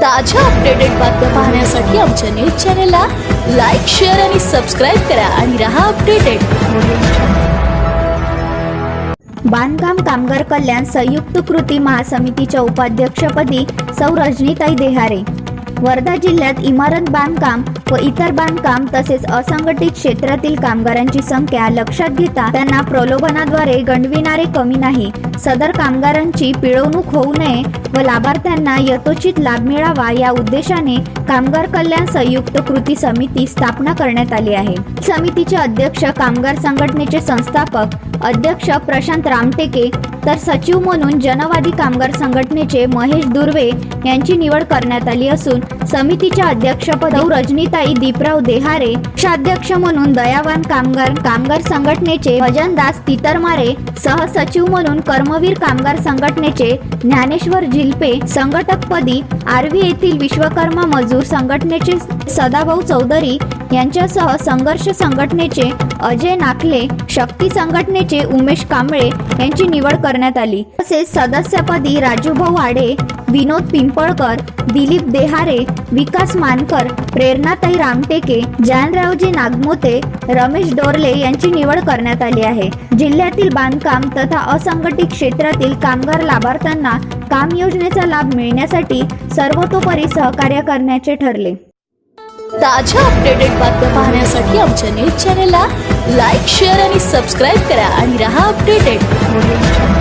ताज्या अपडेटेड बातम्या पाहण्यासाठी आमच्या न्यूज चॅनलला लाईक शेअर आणि सबस्क्राईब करा आणि रहा अपडेटेड बांधकाम कामगार कल्याण संयुक्त कृती महासमितीच्या उपाध्यक्षपदी सौ रजनीताई देहारे. वर्धा जिल्ह्यात इमारत बांधकाम व इतर बांधकाम तसेच असंघटित क्षेत्रातील कामगारांची संख्या लक्षात घेता त्यांना प्रलोभनाद्वारे गणविणारे कमी नाही. सदर कामगारांची पिळवणूक होऊ नये व लाभार्थ्यांना यथोचित लाभ मिळावा या उद्देशाने कामगार कल्याण संयुक्त कृती समिती स्थापना करण्यात आली आहे. समितीचे अध्यक्ष कामगार संघटनेचे संस्थापक अध्यक्ष प्रशांत रामटेके तर सचिव म्हणून जनवादी कामगार संघटनेचे महेश दुर्वे यांची निवड करण्यात आली असून समितीच्या अध्यक्षपद रजनीताई दीपराव देहारे अध्यक्ष म्हणून दयावान कामगार कामगार संघटनेचे भजनदास तितरमारे सहसचिव म्हणून कर्मवीर कामगार संघटनेचे ज्ञानेश्वर झिलपे संघटकपदी आर्वी येथील विश्वकर्मा मजूर संघटनेचे सदाभाऊ चौधरी यांच्यासह संघर्ष संघटनेचे अजय नाकले शक्ती संघटनेचे उमेश कांबळे यांची निवड करण्यात आली. तसेच सदस्यपदी राजूभाऊ आडे विनोद पिंपळकर दिलीप देहारे विकास मानकर प्रेरणाताई रामटेके जानरावजी नागमोते रमेश डोरले यांची निवड करण्यात आली आहे. जिल्ह्यातील बांधकाम तथा असंघटित क्षेत्रातील कामगार लाभार्थ्यांना काम योजनेचा लाभ मिळण्यासाठी सर्वतोपरी सहकार्य करण्याचे ठरले. ताज्या अपडेटेड बातम्या पाहण्यासाठी आमच्या न्यूज चॅनलला लाईक शेअर आणि सबस्क्राईब करा आणि रहा अपडेटेड